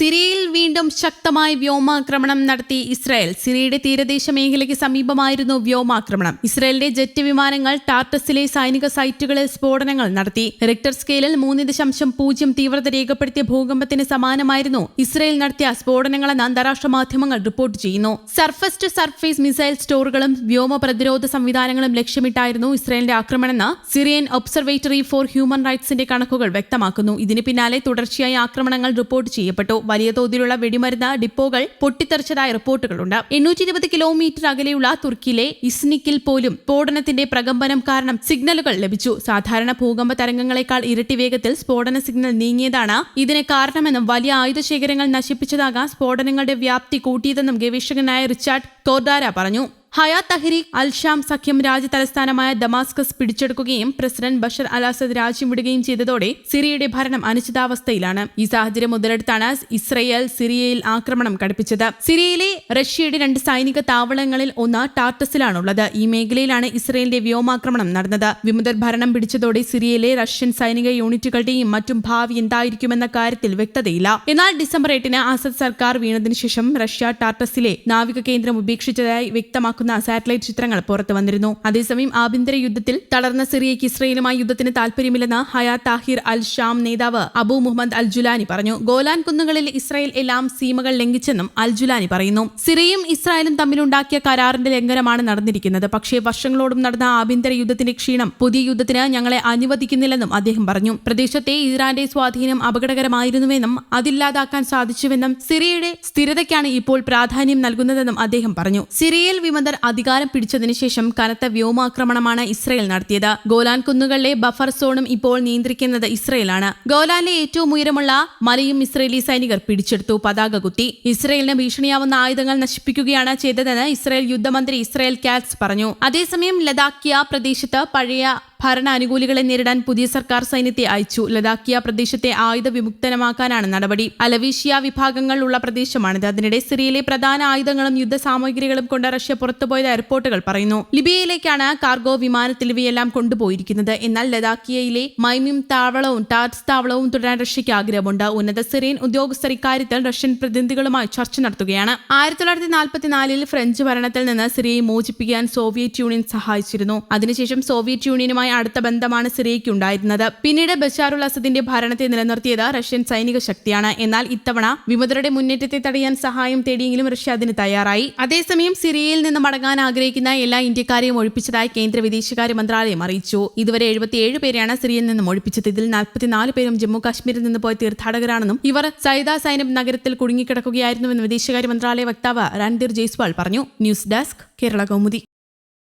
സിറിയയിൽ വീണ്ടും ശക്തമായ വ്യോമാക്രമണം നടത്തി ഇസ്രായേൽ. സിറിയയുടെ തീരദേശ മേഖലയ്ക്ക് സമീപമായിരുന്നു വ്യോമാക്രമണം. ഇസ്രായേലിന്റെ ജെറ്റ് വിമാനങ്ങൾ ടാർട്ടസിലെ സൈനിക സൈറ്റുകളിൽ സ്ഫോടനങ്ങൾ നടത്തി. റിക്ടർ സ്കെയിലിൽ മൂന്ന് ദശാംശം പൂജ്യം തീവ്രത രേഖപ്പെടുത്തിയ ഭൂകമ്പത്തിന് സമാനമായിരുന്നു ഇസ്രായേൽ നടത്തിയ സ്ഫോടനങ്ങളെന്ന് അന്താരാഷ്ട്ര മാധ്യമങ്ങൾ റിപ്പോർട്ട് ചെയ്യുന്നു. സർഫസ് ടു സർഫേസ് മിസൈൽ സ്റ്റോറുകളും വ്യോമ പ്രതിരോധ സംവിധാനങ്ങളും ലക്ഷ്യമിട്ടായിരുന്നു ഇസ്രായേലിന്റെ ആക്രമണമെന്ന് സിറിയൻ ഒബ്സർവേറ്ററി ഫോർ ഹ്യൂമൻ റൈറ്റ്സിന്റെ കണക്കുകൾ വ്യക്തമാക്കുന്നു. ഇതിന് പിന്നാലെ തുടർച്ചയായ ആക്രമണങ്ങൾ റിപ്പോർട്ട് ചെയ്യപ്പെട്ടു. വലിയ തോതിലുള്ള വെടിമരുന്ന് ഡിപ്പോകൾ പൊട്ടിത്തെറിച്ചതായ റിപ്പോർട്ടുകളുണ്ട്. എണ്ണൂറ്റി ഇരുപത് കിലോമീറ്റർ അകലെയുള്ള തുർക്കിയിലെ ഇസ്നിക്കിൽ പോലും സ്ഫോടനത്തിന്റെ പ്രകമ്പനം കാരണം സിഗ്നലുകൾ ലഭിച്ചു. സാധാരണ ഭൂകമ്പ തരംഗങ്ങളെക്കാൾ ഇരട്ടി വേഗത്തിൽ സ്ഫോടന സിഗ്നൽ നീങ്ങിയതാണ് ഇതിന് കാരണമെന്നും വലിയ ആയുധശേഖരങ്ങൾ നശിപ്പിച്ചതാകാം സ്ഫോടനങ്ങളുടെ വ്യാപ്തി കൂട്ടിയതെന്നും ഗവേഷകനായ റിച്ചാർഡ് കോർഡാര പറഞ്ഞു. ഹയാ തഹരീഖ് അൽഷാം സഖ്യം രാജ്യ തലസ്ഥാനമായ ദമാസ്കസ് പിടിച്ചെടുക്കുകയും പ്രസിഡന്റ് ബഷർ അൽ അസദ് രാജ്യം വിടുകയും ചെയ്തതോടെ സിറിയയുടെ ഭരണം അനിശ്ചിതാവസ്ഥയിലാണ്. ഈ സാഹചര്യം മുതലെടുത്താണ് ഇസ്രയേൽ സിറിയയിൽ ആക്രമണം കടുപ്പിച്ചത് സിറിയയിലെ റഷ്യയുടെ രണ്ട് സൈനിക താവളങ്ങളിൽ ഒന്ന് ടാർട്ടസിലാണുള്ളത്. ഈ മേഖലയിലാണ് ഇസ്രയേലിന്റെ വ്യോമാക്രമണം നടന്നത്. വിമുദർ ഭരണം പിടിച്ചതോടെ സിറിയയിലെ റഷ്യൻ സൈനിക യൂണിറ്റുകളുടെയും മറ്റും ഭാവി എന്തായിരിക്കുമെന്ന കാര്യത്തിൽ വ്യക്തതയില്ല. എന്നാൽ ഡിസംബർ എട്ടിന് അസദ് സർക്കാർ വീണതിനു ശേഷം റഷ്യ ടാർട്ടസിലെ നാവിക കേന്ദ്രം ഉപേക്ഷിച്ചതായി വ്യക്തമാക്കുന്ന സാറ്റലൈറ്റ് ചിത്രങ്ങൾ പുറത്തു വന്നിരുന്നു. അതേസമയം ആഭ്യന്തര യുദ്ധത്തിൽ തളർന്ന സിറിയയ്ക്ക് ഇസ്രയേലുമായി യുദ്ധത്തിന് താൽപര്യമില്ലെന്ന് ഹയാ താഹിർ അൽ ഷാം നേതാവ് അബു മുഹമ്മദ് അൽ ജുലാനി പറഞ്ഞു. ഗോലാൻ കുന്നുകളിൽ ഇസ്രായേൽ എല്ലാം സീമകൾ ലംഘിച്ചെന്നും അൽ ജുലാനി പറയുന്നു. സിറിയയും ഇസ്രായേലും തമ്മിലുണ്ടാക്കിയ കരാറിന്റെ ലംഘനമാണ് നടന്നിരിക്കുന്നത്. പക്ഷേ വർഷങ്ങളോടും നടന്ന ആഭ്യന്തര യുദ്ധത്തിന്റെ ക്ഷീണം പുതിയ യുദ്ധത്തിന് ഞങ്ങളെ അനുവദിക്കുന്നില്ലെന്നും അദ്ദേഹം പറഞ്ഞു. പ്രദേശത്തെ ഇറാന്റെ സ്വാധീനം അപകടകരമായിരുന്നുവെന്നും അതില്ലാതാക്കാൻ സാധിച്ചുവെന്നും സിറിയയുടെ സ്ഥിരതയ്ക്കാണ് ഇപ്പോൾ പ്രാധാന്യം നൽകുന്നതെന്നും അദ്ദേഹം പറഞ്ഞു. സിറിയയിൽ അധികാരം പിടിച്ചതിനു ശേഷം കനത്ത വ്യോമാക്രമണമാണ് ഇസ്രയേൽ നടത്തിയത്. ഗോലാൻ കുന്നുകളിലെ ബഫർ സോണും ഇപ്പോൾ നിയന്ത്രിക്കുന്നത് ഇസ്രയേലാണ്. ഗോലാനിലെ ഏറ്റവും ഉയരമുള്ള മലയും ഇസ്രയേലി സൈനികർ പിടിച്ചെടുത്തു പതാക കുത്തി. ഇസ്രയേലിന് ഭീഷണിയാവുന്ന ആയുധങ്ങൾ നശിപ്പിക്കുകയാണ് ചെയ്തതെന്ന് ഇസ്രയേൽ യുദ്ധമന്ത്രി ഇസ്രയേൽ കാറ്റ്സ് പറഞ്ഞു. അതേസമയം ലഡാക്കിയ പ്രദേശത്ത് പഴയ ഭരണ അനുകൂലികളെ നേരിടാൻ പുതിയ സർക്കാർ സൈന്യത്തെ അയച്ചു. ലഡാക്കിയ പ്രദേശത്തെ ആയുധ വിമുക്തനമാക്കാനാണ് നടപടി. അലവീഷ്യ വിഭാഗങ്ങൾ ഉള്ള പ്രദേശമാണിത്. അതിനിടെ സിറിയയിലെ പ്രധാന ആയുധങ്ങളും യുദ്ധ സാമഗ്രികളും കൊണ്ട് റഷ്യ പുറത്തുപോയത് റിപ്പോർട്ടുകൾ പറയുന്നു. ലിബിയയിലേക്കാണ് കാർഗോ വിമാനത്തിൽ ഇവയെല്ലാം കൊണ്ടുപോയിരിക്കുന്നത്. എന്നാൽ ലഡാക്കിയയിലെ മൈമിം താവളവും ടാറ്റ്സ് താവളവും തുടരാൻ റഷ്യയ്ക്ക് ആഗ്രഹമുണ്ട്. ഉന്നത സിറിയൻ ഉദ്യോഗസ്ഥർ ഇക്കാര്യത്തിൽ റഷ്യൻ പ്രതിനിധികളുമായി ചർച്ച നടത്തുകയാണ്. ആയിരത്തി തൊള്ളായിരത്തി നാൽപ്പത്തിനാലിൽ ഫ്രഞ്ച് ഭരണത്തിൽ നിന്ന് സിറിയയെ മോചിപ്പിക്കാൻ സോവിയറ്റ് യൂണിയൻ സഹായിച്ചിരുന്നു. അതിനുശേഷം സോവിയറ്റ് യൂണിയനുമായി അടുത്ത ബന്ധമാണ് സിറിയയ്ക്ക് ഉണ്ടായിരുന്നത്. പിന്നീട് ബഷാറുൽ അസദിന്റെ ഭരണത്തെ നിലനിർത്തിയത് റഷ്യൻ സൈനിക ശക്തിയാണ്. എന്നാൽ ഇത്തവണ വിമതരുടെ മുന്നേറ്റത്തെ തടയാൻ സഹായം തേടിയെങ്കിലും റഷ്യ അതിന് തയ്യാറായി. അതേസമയം സിറിയയിൽ നിന്ന് മടങ്ങാൻ ആഗ്രഹിക്കുന്ന എല്ലാ ഇന്ത്യക്കാരെയും ഒഴിപ്പിച്ചതായി കേന്ദ്ര വിദേശകാര്യ മന്ത്രാലയം അറിയിച്ചു. ഇതുവരെ എഴുപത്തിയേഴ് പേരെയാണ് സിറിയയിൽ നിന്നും ഒഴിപ്പിച്ചത്. ഇതിൽ നാൽപ്പത്തിനാല് പേരും ജമ്മു കാശ്മീരിൽ നിന്ന് പോയ തീർത്ഥാടകരാണെന്നും ഇവർ സൈദ സൈനബ് നഗരത്തിൽ കുടുങ്ങിക്കിടക്കുകയായിരുന്നുവെന്ന് വിദേശകാര്യ മന്ത്രാലയ വക്താവ് രൺധീർ ജയ്സ്വാൾ പറഞ്ഞു. News desk Kerala Kaumudi.